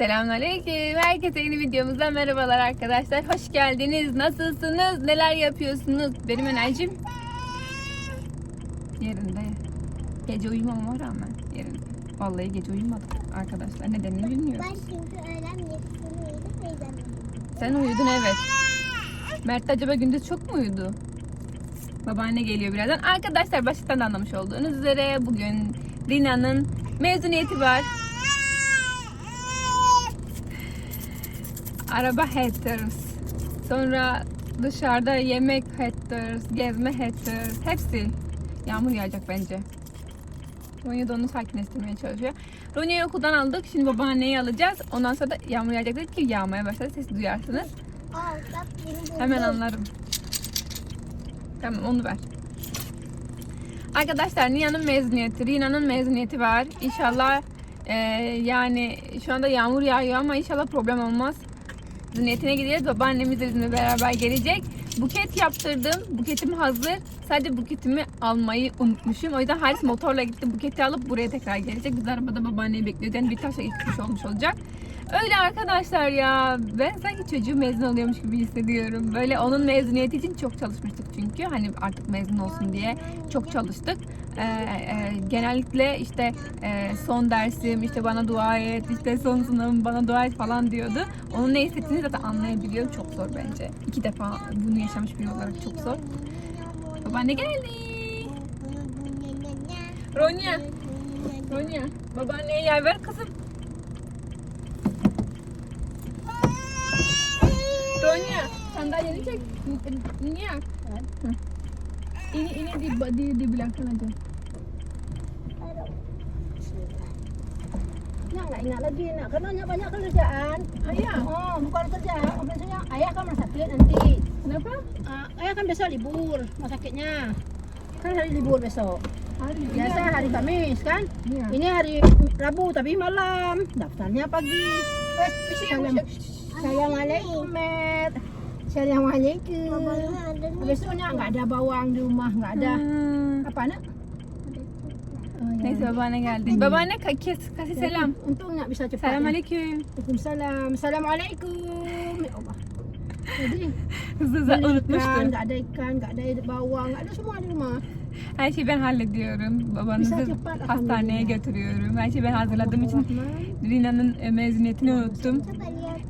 Selamünaleyküm. Herkese yeni videomuzdan merhabalar arkadaşlar. Hoş geldiniz. Nasılsınız? Neler yapıyorsunuz? Benim enerjim yerinde. Gece uyumama rağmen yerinde. Vallahi gece uyumadım arkadaşlar. Nedenini bilmiyorum. Ben çünkü öğlen yetişini uyudum. Sen uyudun evet. Mert acaba gündüz çok mu uyudu? Babaanne geliyor birazdan. Arkadaşlar başlıktan da anlamış olduğunuz üzere bugün Rina'nın mezuniyeti var. Araba haters. Sonra dışarıda yemek haters, gezme haters. Hepsi. Yağmur yağacak bence. Ronya da onu sakinleştirmeye çalışıyor. Ronya'yı okuldan aldık. Şimdi babaanneyi alacağız. Ondan sonra da yağmur yağacak dedik ki yağmaya başladı. Sesi duyarsınız. Hemen anlarım. Tamam onu ver. Arkadaşlar Nia'nın mezuniyeti, Rina'nın mezuniyeti var. İnşallah e, yani şu anda yağmur yağıyor ama inşallah problem olmaz. Mezuniyetine gideceğiz. Babaannemiz de bizimle beraber gelecek. Buket yaptırdım. Buketim hazır. Sadece buketimi almayı unutmuşum. O yüzden Haris motorla gitti. Buketi alıp buraya tekrar gelecek. Biz arabada babaanneyi bekliyoruz. Yani birkaç ay gitmiş olmuş olacak. Öyle arkadaşlar ya. Ben sanki çocuğu mezun oluyormuş gibi hissediyorum. Böyle onun mezuniyeti için çok çalışmıştık çünkü. Hani artık mezun olsun diye çok çalıştık. Ee, e, genellikle işte e, son dersim işte bana dua et, işte son sınavım bana dua et falan diyordu. Onun ne hissettiğini zaten anlayabiliyorum. Çok zor bence. İki defa bunu yaşamış biri olarak çok zor. Babaanne geldi. Ronya. Ronya. Babaanneye yer ver kızım. Ronya. Sandalyeni çek. Niye? Hı. Ini ini di di di belakang aja. Nak nggak ingat lagi nak karena banyak, banyak kerjaan. Ayah. Oh, bukan kerjaan. Biasanya ayah kan rumah sakit nanti. Kenapa? Ah, ayah kan besok libur sakitnya. Kan hari libur besok. Hari Biasa hari Kamis kan. Iya. Ini hari Rabu tapi malam. Daftarnya pagi. Wes, salam. Assalamualaikum, Met. Assalamualaikum. Babanya ada nih. Besoknya nggak ada bawang di rumah, nggak ada. Hmm. Apa nak? Oh, ya. Neyse babaanne geldi. Babaanne ka- kes kasih selam. Untung nggak bisa cepat. ya. Selamünaleyküm. Waalaikumsalam. Assalamualaikum. Ya Allah. Jadi Hızlı hızlı ikan, unutmuştu. nggak ada ikan, nggak ada bawang, nggak ada semua di rumah. Her şeyi ben hallediyorum. Babanızı Bisa cepat, hastaneye alhamdulillah. götürüyorum. Her şeyi ben hazırladığım için Rahman. Rina'nın e, mezuniyetini unuttum.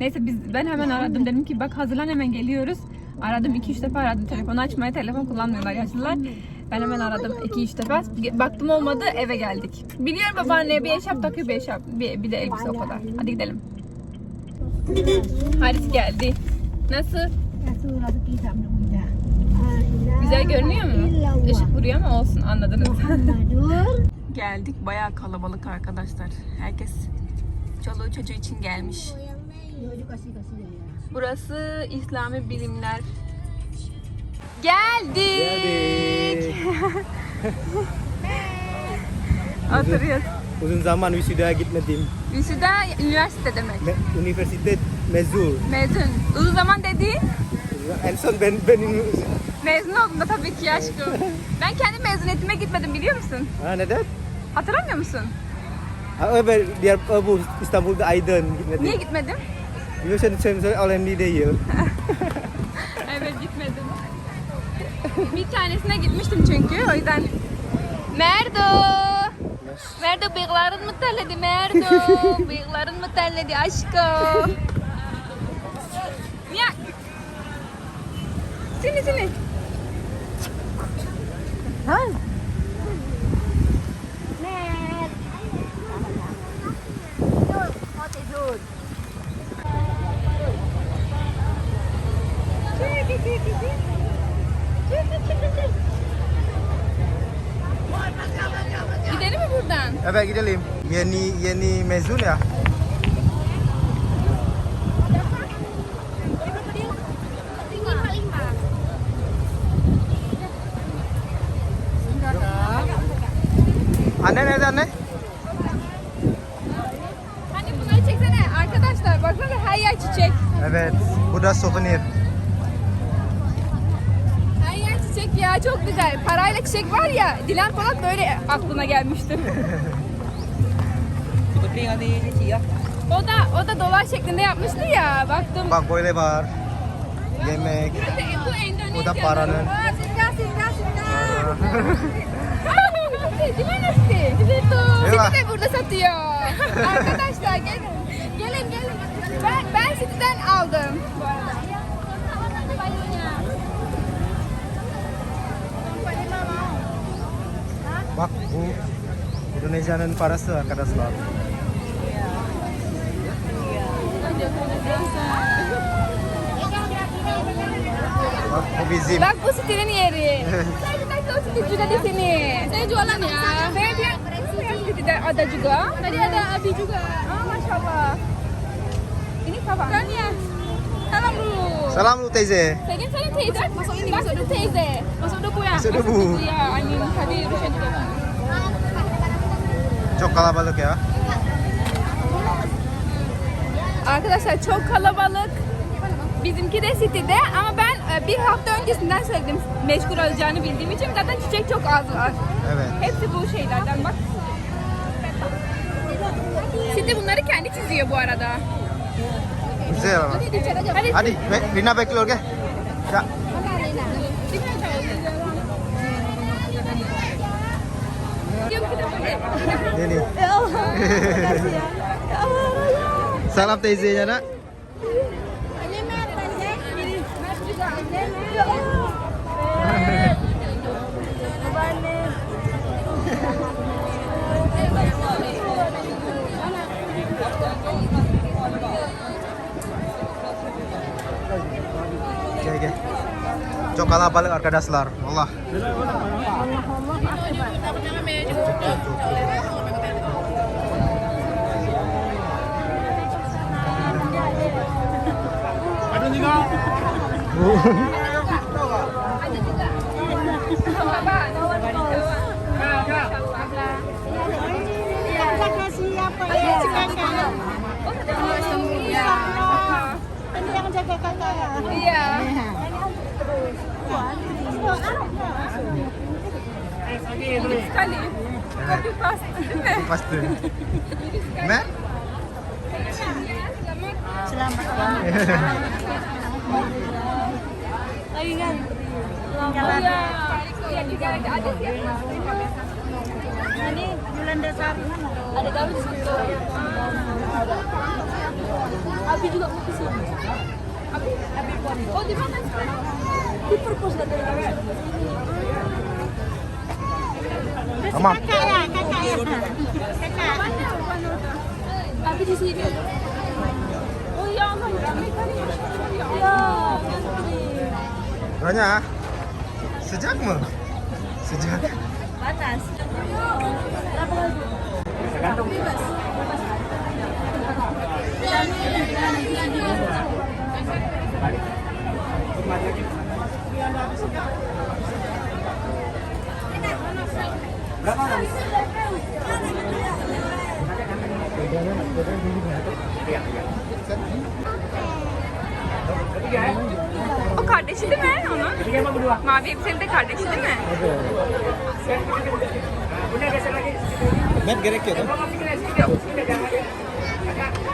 Neyse biz ben hemen aradım dedim ki bak hazırlan hemen geliyoruz. Aradım 2-3 defa aradım telefonu açmaya telefon kullanmıyorlar yaşlılar. Ben hemen aradım 2-3 defa. Baktım olmadı eve geldik. Biliyorum babaanneye bir eşarp takıyor bir eşarp bir, bir de elbise o kadar. Hadi gidelim. Haris geldi. Nasıl? Güzel görünüyor mu? Işık vuruyor ama olsun anladınız. Geldik bayağı kalabalık arkadaşlar. Herkes çoluğu çocuğu için gelmiş. Burası İslami Bilimler. Geldik. Oturuyoruz. Uzun zaman wisuda gitmedim. Wisuda üniversite demek. Me Universitet mezun. Mezun. Uzun zaman dediğin En son ben benim mezun oldum da tabii ki aşkım. Ben kendi mezuniyetime gitmedim biliyor musun? ha neden? Hatırlamıyor musun? Ha öyle diğer bu İstanbul'da Aydın gitmedim. Niye gitmedim? Yo sen sen Olendi değil. Evet gitmedim. Bir tanesine gitmiştim çünkü o yüzden. Merdo! Merdo bıyıkların mı terledi Merdo? bıyıkların mı terledi aşkım? Ya. Sini sini. Evet gidelim. Yeni yeni mezun ya. Dilan Polat böyle aklına gelmiştir. O da o da dolar şeklinde yapmıştı ya. Baktım. Bak böyle var. Yemek. Bu Endonezya. Bu da paranın. Aa, singa singa singa. Di mana Siti? Di situ. Eyvah. Siti de burada satıyor. Arkadaşlar gelin. Gelin gelin. Ben ben City'den aldım. Bu arada. Bak bu Indonesia'nın parası arkadaşlar. Bak bu bizim. Bak bu City'nin yeri. Saya juga tahu City juga di sini. Saya jualan ya. Saya dia City ada juga. Tadi ada Abi juga. Ah, masya Allah. Ini kapan? Kan ya. Salam lu teyze. Kan saya teyze. Masuk masuk dulu teyze. Masuk dulu ya. Masuk dulu. Ya, ini tadi Rusya juga. Çok kalabalık ya. Arkadaşlar çok kalabalık. Bizimki de City'de ama ben e, bir hafta öncesinden söyledim meşgul olacağını bildiğim için zaten çiçek çok az var. Evet. Hepsi bu şeylerden bak. City bunları kendi çiziyor bu arada. Güzel ama. Hadi. Hadi be- Rina bekliyor gel. Ya. Diyorum ki de böyle. Deni. Salam teyzeye nak. Çok kalabalık arkadaşlar. Allah. Ada juga. Sama apa? kasih apa Iya, Kalem, copy paste? Copy paste. Selamat. lagi kan? Jalan. Oh, iya. iya, Ini Yolanda Sari? Ada garis di situ. Abi juga mau ke sini. Abi, Abi Oh, di mana? Di perpus dari Tamam. Kakak ya, kakak ya. Kakak. Abi di sini. Oh iya, Allah ya. Ya. Ranya. Sejak mı? Sejak. Batas. De kardeşi değil mi? Met gerekiyor tuh.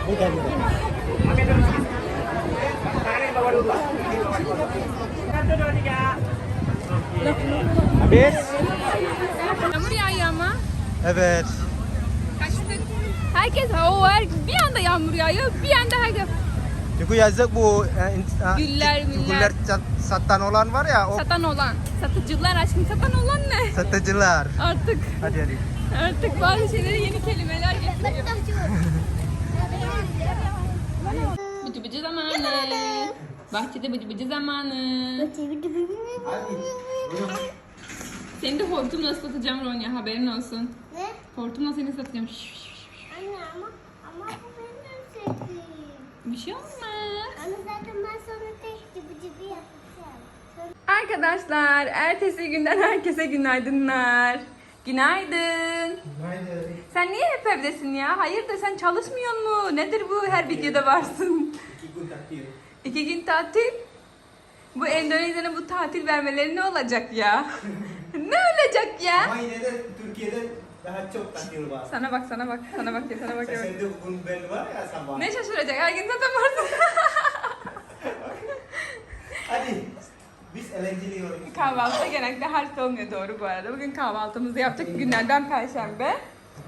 Bukan, bukan. Habis? Yağmur yağıyor ama. Evet. Kaçtık. Herkes hava var. Bir anda yağmur yağıyor. Bir anda herkes Çünkü yazık bu e, in- a- Güller, güller sat- satan olan var ya o satan olan. Satıcılar aşkım satan olan ne? satıcılar. Artık Hadi hadi. artık bazı şeylere yeni kelimeler getiriyor. Bıcı bıcı zamanı. Bahçede bıcı bıcı zamanı. Seni de hortumla ıslatacağım Ronya haberin olsun. Ne? Hortumla seni ıslatacağım. Anne ama ama bu benim en sevdiğim. Bir şey olmaz. Zaten ben tek yapacağım. Arkadaşlar ertesi günden herkese günaydınlar. Günaydın. Sen niye hep evdesin ya? Hayırdır sen çalışmıyor mu? Nedir bu her videoda varsın? İki gün tatil. Bu Endonezya'nın bu tatil vermeleri ne olacak ya? ne olacak ya? Ama yine de Türkiye'de Daha çok tatil var. Sana bak sana bak sana bak ya sana bak ya. Sesinde bugün ben var ya sabah. Ne şaşıracak her gün zaten varsın. Hadi. Biz eğlenceliyoruz. Kahvaltıda genellikle harç olmuyor doğru bu arada. Bugün kahvaltımızı yaptık. Günlerden perşembe.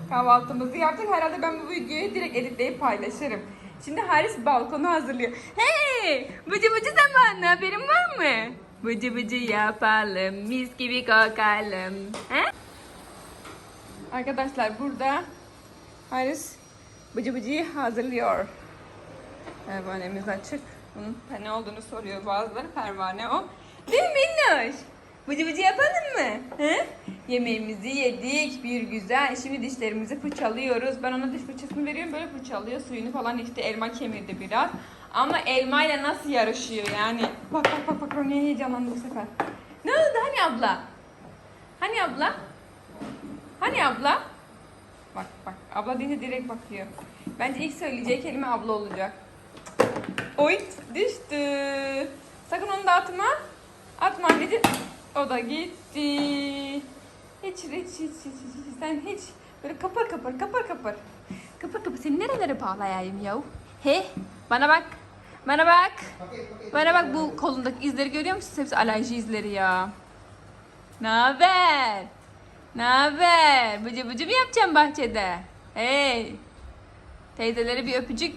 Kahvaltımızı yaptık. Herhalde ben bu videoyu direkt editleyip paylaşırım. Şimdi Haris balkonu hazırlıyor. Hey! Bıcı bıcı zamanı haberin var mı? Bıcı bıcı yapalım, mis gibi kokalım. He? Arkadaşlar burada Haris bıcı bıcıyı hazırlıyor. Pervanemiz açık. Bunun ne olduğunu soruyor bazıları. Pervane o. Değil mi Minnoş? Bıcı bıcı yapalım mı? He? Yemeğimizi yedik bir güzel. Şimdi dişlerimizi fırçalıyoruz. Ben ona diş fırçasını veriyorum. Böyle fırçalıyor. Suyunu falan içti. Elma kemirdi biraz. Ama elmayla nasıl yarışıyor yani. Bak bak bak bak. Ronya'ya heyecanlandı bu sefer. Ne oldu hani abla? Hani abla? Hani abla? Bak bak. Abla deyince direkt bakıyor. Bence ilk söyleyeceği kelime abla olacak. Oy düştü. Sakın onu da atma. Atma anneciğim. O da gitti. Hiç hiç hiç hiç, hiç, sen hiç böyle kapır kapır kapır kapır. Kapır kapır seni nerelere bağlayayım yav? He bana bak. Bana bak. Bana bak bu kolundaki izleri görüyor musun? Hepsi alerji izleri ya. Ne haber? Ne haber? Bıcı bıcı mı yapacağım bahçede? Hey. Teyzeleri bir öpücük.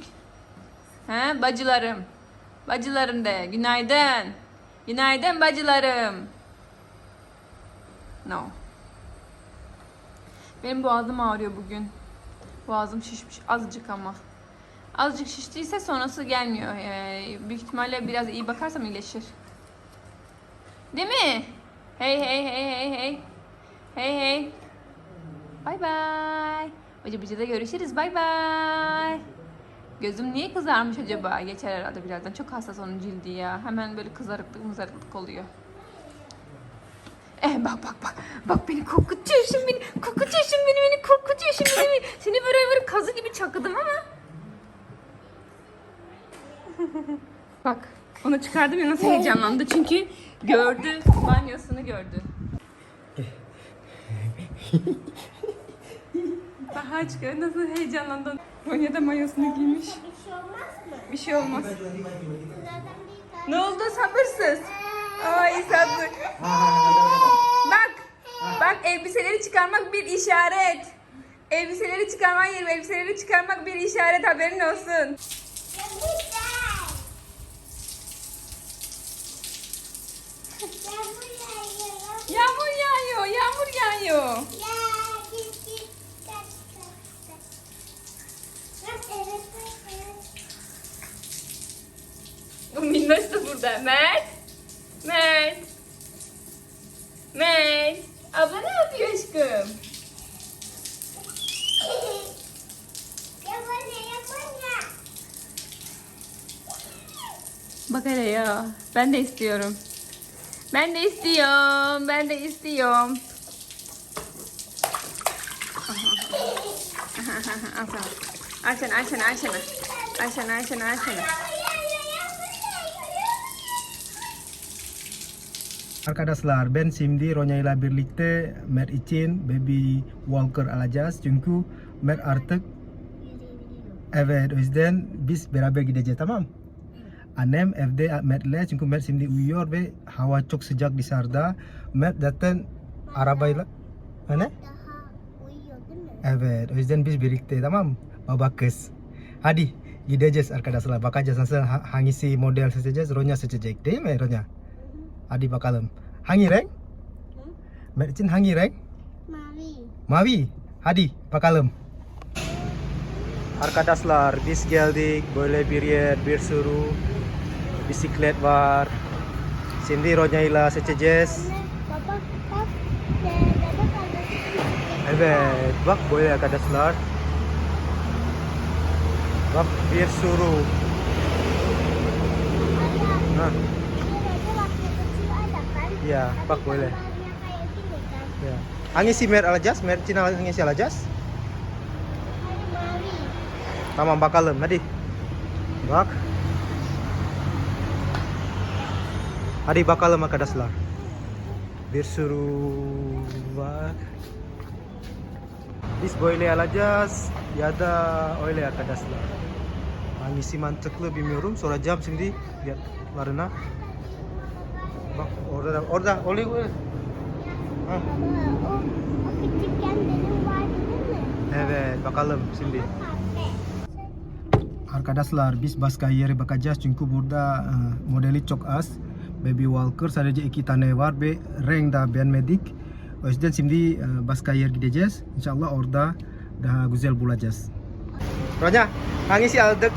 He, bacılarım. Bacılarım de. Günaydın. Günaydın bacılarım. No. Benim boğazım ağrıyor bugün. Boğazım şişmiş azıcık ama. Azıcık şiştiyse sonrası gelmiyor. Ee, büyük ihtimalle biraz iyi bakarsam iyileşir. Değil mi? Hey hey hey hey hey. Hey hey. Bye bye. Bıcı bıcıda görüşürüz. Bye bye. Gözüm niye kızarmış acaba? Geçer herhalde birazdan. Çok hassas onun cildi ya. Hemen böyle kızarıklık mızarıklık oluyor. Eh bak bak bak. Bak beni korkutuyorsun beni. Korkutuyorsun beni beni korkutuyorsun beni. Seni böyle böyle kazı gibi çakıdım ama. bak onu çıkardım ya nasıl heyecanlandı. Çünkü gördü. Banyosunu gördü. Bak aşkım nasıl heyecanlandı. Ronya da mayosunu giymiş. Bir şey olmaz mı? Bir şey olmaz. Ne oldu sabırsız? Ay sabır. Bak. Bak elbiseleri çıkarmak bir işaret. Elbiseleri çıkarman yerim. Elbiseleri çıkarmak bir işaret haberin olsun. Ya güzel. Yağmur yağıyor. Yağmur yağıyor. Yağmur yağıyor. Ya git git. Kaç kaç kaç. Bak evet bak evet. Bu minnoş da burada. Mert. Mert. Mert. Abla ne yapıyor aşkım? Bak hele ya. Ben de istiyorum. Ben de istiyorum. Ben de istiyorum. Al sana. Al sana, al sana, al sana. Al sana, al sana, al sana. Arkadaşlar ben şimdi Ronya'yla birlikte Mert için Baby Walker alacağız çünkü Mert artık Evet o yüzden biz beraber gideceğiz tamam Annem evde Mert'le çünkü Mert şimdi uyuyor ve hava çok sıcak dışarıda Mert zaten arabayla Ne? Evet o yüzden biz birlikte tamam? Baba kız Hadi gideceğiz arkadaşlar bakacağız nasıl ha- hangisi model seçeceğiz Ronya seçecek değil mi Ronya? Hadi bakalım Hangi? Mert için hangi renk? Mavi. Mavi. Hadi bakalım. Arkadaşlar biz geldik böyle bir yer bir sürü bisiklet var. Şimdi Ronya'yla seçeceğiz. Baba kardeşim. Evet bak böyle arkadaşlar. Bak bir sürü. Ada. Nah, Ini ada waktu kecil kan? ya bak Tapi boleh. Ya. Hangisi Mer alacağız? Mer için hangisi alacağız? Ada mavi. Tamam bakalım hadi. Bak. Hadi bakalım arkadaşlar. Bir sürü bak. biz böyle alacağız ya da öyle arkadaşlar. Hangisi mantıklı bilmiyorum. Soracağım şimdi fiyatlarına. Orada da orada oli Ha, Baba o, o küçükken benim vardı değil mi? Evet bakalım şimdi. Arkadaşlar biz başka yere bakacağız çünkü burada e, modeli çok az. Baby Walker sadece iki tane var ve renk da beğenmedik. O yüzden şimdi e, başka yer gideceğiz. İnşallah orada daha güzel bulacağız. Ronya, hangisi aldık?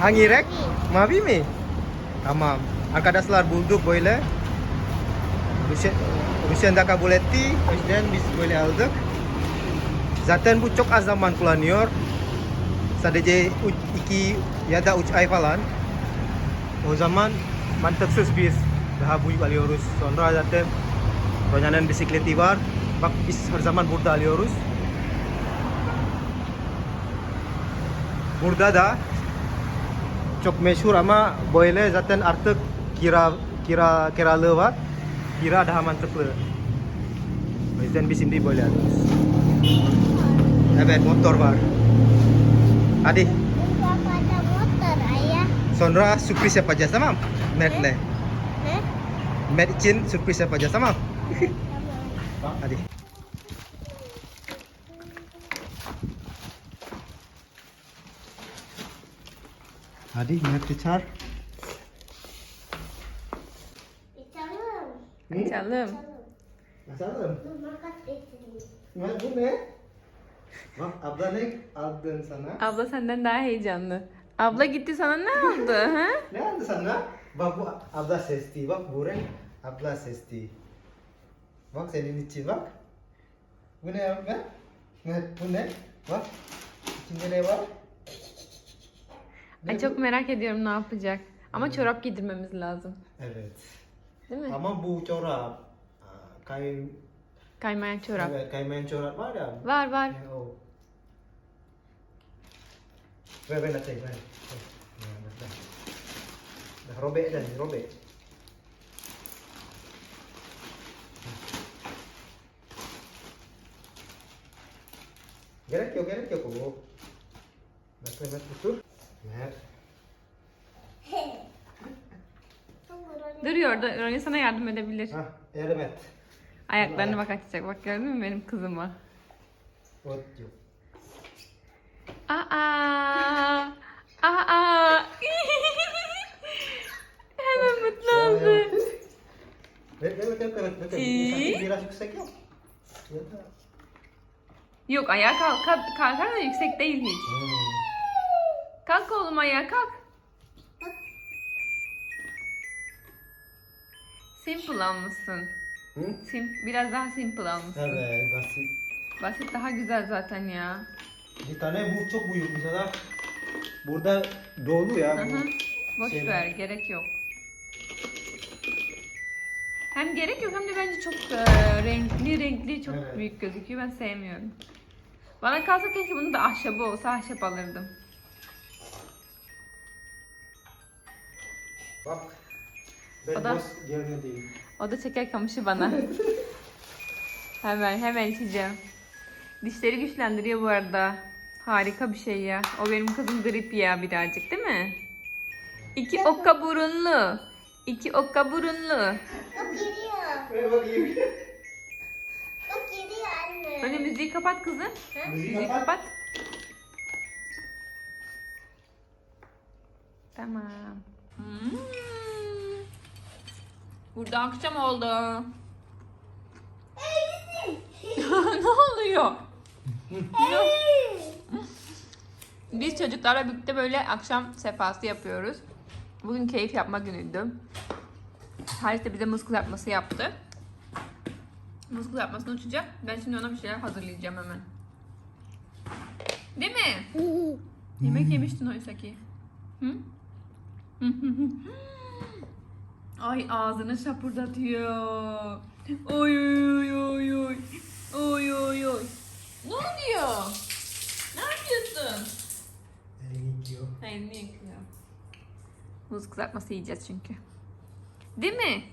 Hangi renk? Mavi mi? Tamam. Arkadaşlar bulduk böyle. Rusian, Rusian da kabul etti. O biz böyle aldık. Zaten bu çok az zaman kullanıyor. sadece iki ya da 3 ay falan o zaman mantıksız biz daha büyük alıyoruz sonra zaten ronyanan bisikleti var bak biz her zaman burada alıyoruz burada da çok meşhur ama böyle zaten artık kira kira kiralı var kira daha mantıklı o yüzden biz şimdi böyle alıyoruz evet motor var hadi Baba ada motor ayah. Sonra sürpriz yapacağız tamam mı? Mert'le. Ne? Mert için sürpriz yapacağız tamam mı? Tamam. Hadi. Hadi Mert çağır. Makas getireyim. Mert bu ne? Bak abla ne aldın sana? Abla senden daha heyecanlı. Abla gitti sana ne aldı? ha? Ne aldı sana? Bak bu abla sesti. Bak bu renk abla sesti. Bak senin için bak. Bu ne Mert? Mert bu ne? Bak. İçinde ne var? Ne Ay bu? çok merak ediyorum ne yapacak. Ama çorap giydirmemiz lazım. Evet. Değil mi? Ama bu çorap aa, kain Kaymayan çorap. evet kaymayan çorap var ya. Var var. Ya, o. Ver ver latih ver. Dah. Robek dah, robek. Gerek yok, gerek yok. Oh. Bak, Mehmet tutur. Mehmet. Duruyor orada. Ronya sana yardım edebilir. Hah, Mehmet. Ayaklarını bak açacak. Bak gördün mü benim kızıma? Ot yok. Aa! Aa! Hemen mutlu oldu. Ver, ver, ver, ver, ver, ver. İyi. Sakit biraz yüksek yap. Ya da. Yok ayağa kalk. kalk kalkar da yüksek değil hiç. Hmm. Kalk oğlum ayağa kalk. Simple almışsın. Hı? Sim biraz daha simple almışsın. Evet, basit. Basit daha güzel zaten ya. Bir tane bu çok büyük mesela. Burada dolu ya bu. Boş şeyler. ver gerek yok. Hem gerek yok hem de bence çok e, renkli renkli çok Evet. büyük gözüküyor. Ben sevmiyorum. Bana kalsa keşke bunun da ahşabı olsa ahşap alırdım. Bak. Ben O da- yerine değil. O da çeker kamışı bana. hemen hemen içeceğim. Dişleri güçlendiriyor bu arada. Harika bir şey ya. O benim kızım grip ya birazcık değil mi? İki okka burunlu. İki okka burunlu. Bak geliyor. Bak geliyor anne. Önce müziği kapat kızım. Müziği Müziği kapat. kapat. Tamam. Hmm. Burada akşam oldu. ne oluyor? Biz çocuklarla birlikte böyle akşam sefası yapıyoruz. Bugün keyif yapma günüydü. Halis de bize muz kızartması yaptı. Muz kızartmasını uçacak. Ben şimdi ona bir şeyler hazırlayacağım hemen. Değil mi? Yemek yemiştin oysa ki. Hı? Ay ağzını şapırdatıyor. Oy oy oy oy. Oy oy oy. Ne oluyor? Ne yapıyorsun? Elini yıkıyor. Elini yıkıyor. Muz kızartması yiyeceğiz çünkü. Değil mi?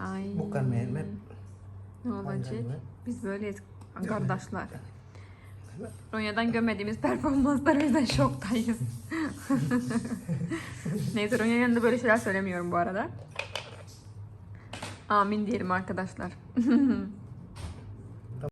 Ay. Bukan Mehmet. Ne olacak? Biz böyleyiz Arkadaşlar. Ronya'dan görmediğimiz performanslar o yüzden şoktayız. Neyse Ronya'nın yanında böyle şeyler söylemiyorum bu arada. Amin diyelim arkadaşlar.